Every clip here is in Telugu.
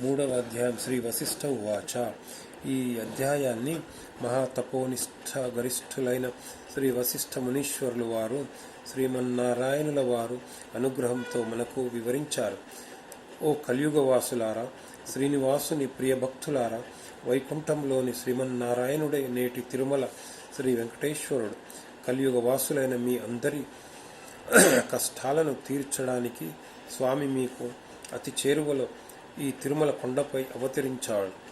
మూడవ అధ్యాయం శ్రీ వశిష్ఠ ఉవాచ. ఈ అధ్యాయాన్ని మహాతపోనిష్ట గరిష్ఠులైన శ్రీ వశిష్ఠ మునీశ్వరులు వారు శ్రీమన్నారాయణుల వారు అనుగ్రహంతో మనకు వివరించారు. ఓ కలియుగవాసులారా శ్రీనివాసుని ప్రియ భక్తులారా వైకుంఠంలోని శ్రీమన్నారాయణుడే నేటి తిరుమల శ్రీ వెంకటేశ్వరుడు. కలియుగ వాసులైన మీ అందరి కష్టాలను తీర్చడానికి స్వామి మీకు అతి చేరువలో ఈ తిరుమల కొండపై అవతరించాడు.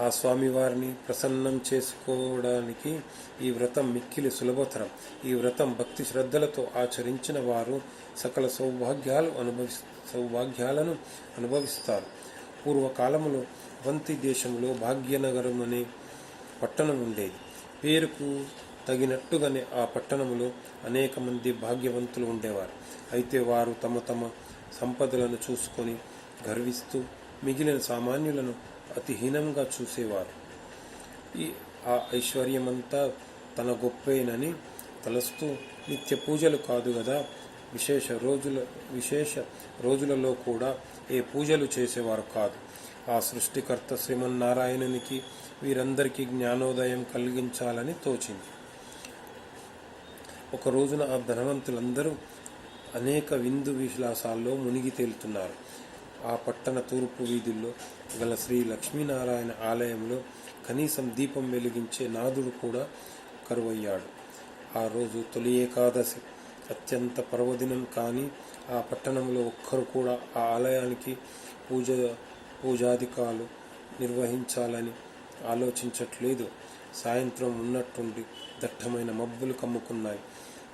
ఆ స్వామివారిని ప్రసన్నం చేసుకోవడానికి ఈ వ్రతం మిక్కిలి సులభతరం. ఈ వ్రతం భక్తి శ్రద్ధలతో ఆచరించిన వారు సకల సౌభాగ్యాలు అనుభవి సౌభాగ్యాలను అనుభవిస్తారు. పూర్వకాలంలో అవంతి దేశంలో భాగ్యనగరం అనే పట్టణం ఉండేది. పేరుకు తగినట్టుగానే ఆ పట్టణంలో అనేక మంది భాగ్యవంతులు ఉండేవారు. అయితే వారు తమ తమ సంపదలను చూసుకొని గర్విస్తూ మిగిలిన సామాన్యులను అతిహీనంగా చూసేవారు. ఈ ఆ ఐశ్వర్యమంతా తన గొప్పేనని తలస్తూ నిత్య పూజలు కాదు కదా విశేష రోజుల విశేష రోజులలో కూడా ఏ పూజలు చేసేవారు కాదు. ఆ సృష్టికర్త శ్రీమన్నారాయణునికి వీరందరికీ జ్ఞానోదయం కలిగించాలని తోచింది. ఒక రోజున ఆ ధనవంతులందరూ అనేక విందు విలాసాల్లో మునిగి తేలుతున్నారు. ఆ పట్టణ తూర్పు వీధుల్లో గల శ్రీ లక్ష్మీనారాయణ ఆలయంలో కనీసం దీపం వెలిగించే నాదుడు కూడా కరువయ్యాడు. ఆ రోజు తొలి ఏకాదశి. అత్యంత పర్వదినం కానీ ఆ పట్టణంలో ఒక్కరు కూడా ఆ ఆలయానికి పూజ పూజాధికాలు నిర్వహించాలని ఆలోచించట్లేదు. సాయంత్రం ఉన్నట్టుండి దట్టమైన మబ్బులు కమ్ముకున్నాయి.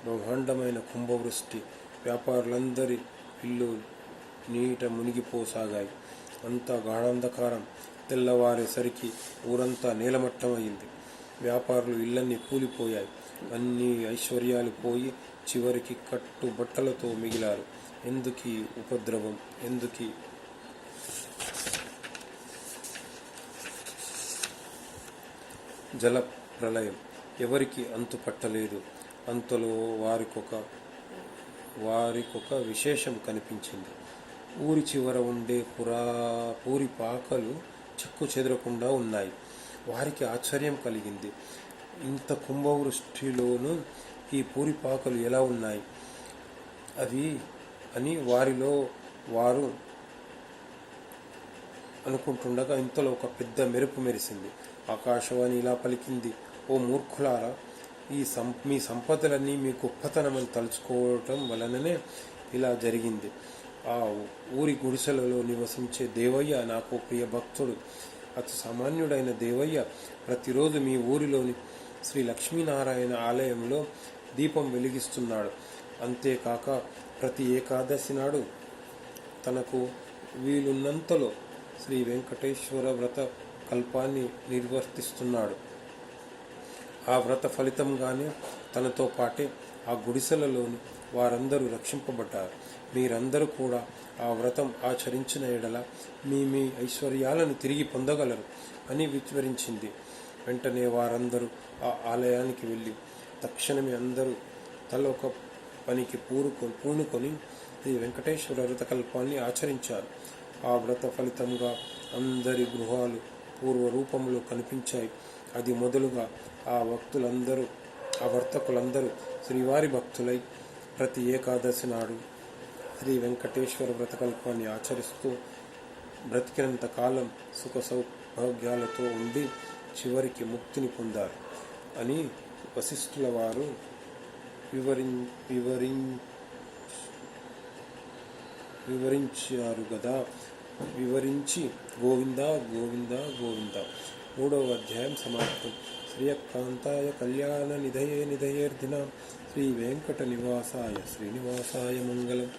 బ్రహ్మాండమైన కుంభవృష్టి. వ్యాపారులందరి ఇల్లు నీట మునిగిపోసాగాయి. అంతా గాఢాంధకారం తెల్లవారేసరికి ఊరంతా నీలమట్టమైంది. వ్యాపారులు ఇళ్ళన్నీ కూలిపోయాయి. అన్ని ఐశ్వర్యాలు పోయి చివరికి కట్టు బట్టలతో మిగిలారు. ఎందుకీ ఉపద్రవం? ఎందుకీ? జల ప్రళయం ఎవరికి అంతు పట్టలేదు. అంతలో వారికొక వారికొక విశేషం కనిపించింది. ఊరి చివర ఉండే పురా పూరి పాకలు చెక్కు చెదరకుండా ఉన్నాయి. వారికి ఆశ్చర్యం కలిగింది. ఇంత కుంభవృష్టిలోనూ ఈ పూరి పాకలు ఎలా ఉన్నాయి? అవి అని వారిలో వారు అనుకుంటుండగా ఇంతలో ఒక పెద్ద మెరుపు మెరిసింది. ఆకాశవాణి ఇలా పలికింది ఓ మూర్ఖులారా ఈ సం మీ సంపదలన్నీ మీ గొప్పతనమని తలుచుకోవటం వలననే ఇలా జరిగింది. ఆ ఊరి గుడిసెలలో నివసించే దేవయ్య నాకు ప్రియ భక్తుడు. అతి సామాన్యుడైన దేవయ్య ప్రతిరోజు మీ ఊరిలోని శ్రీ లక్ష్మీనారాయణ ఆలయంలో దీపం వెలిగిస్తున్నాడు. అంతేకాక ప్రతి ఏకాదశి నాడు తనకు వీలున్నంతలో శ్రీ వెంకటేశ్వర వ్రత కల్పాన్ని నిర్వర్తిస్తున్నాడు. ఆ వ్రత ఫలితంగానే తనతో పాటే ఆ గుడిసెలలోని వారందరూ రక్షింపబడ్డారు. మీరందరూ కూడా ఆ వ్రతం ఆచరించిన ఎడల మీ మీ ఐశ్వర్యాలను తిరిగి పొందగలరు అని వివరించింది. వెంటనే వారందరూ ఆ ఆలయానికి వెళ్ళి తక్షణమే అందరూ తల ఒక పనికి పూరుకొ పూనుకొని ఈ వెంకటేశ్వర వ్రతకల్పాన్ని ఆచరించారు. ఆ వ్రత ఫలితంగా అందరి గృహాలు పూర్వ రూపంలో కనిపించాయి. అది మొదలుగా ఆ భక్తులందరూ ఆ వర్తకులందరూ శ్రీవారి భక్తులై ప్రతి ఏకాదశి నాడు శ్రీ వెంకటేశ్వర వ్రతకల్పాన్ని ఆచరిస్తూ బ్రతికినంత కాలం సుఖ సౌభాగ్యాలతో ఉండి చివరికి ముక్తిని పొందారు అని వశిష్ఠుల వారు వివరి వివరి వివరించారు కదా వివరించి గోవింద గోవింద గోవింద. మూడవ అధ్యాయం సమాప్తం. శ్రీయకాంతాయ కళ్యాణ నిధయే నిధయేర్ధిన శ్రీ వెంకట నివాసాయ శ్రీనివాసాయ మంగళం.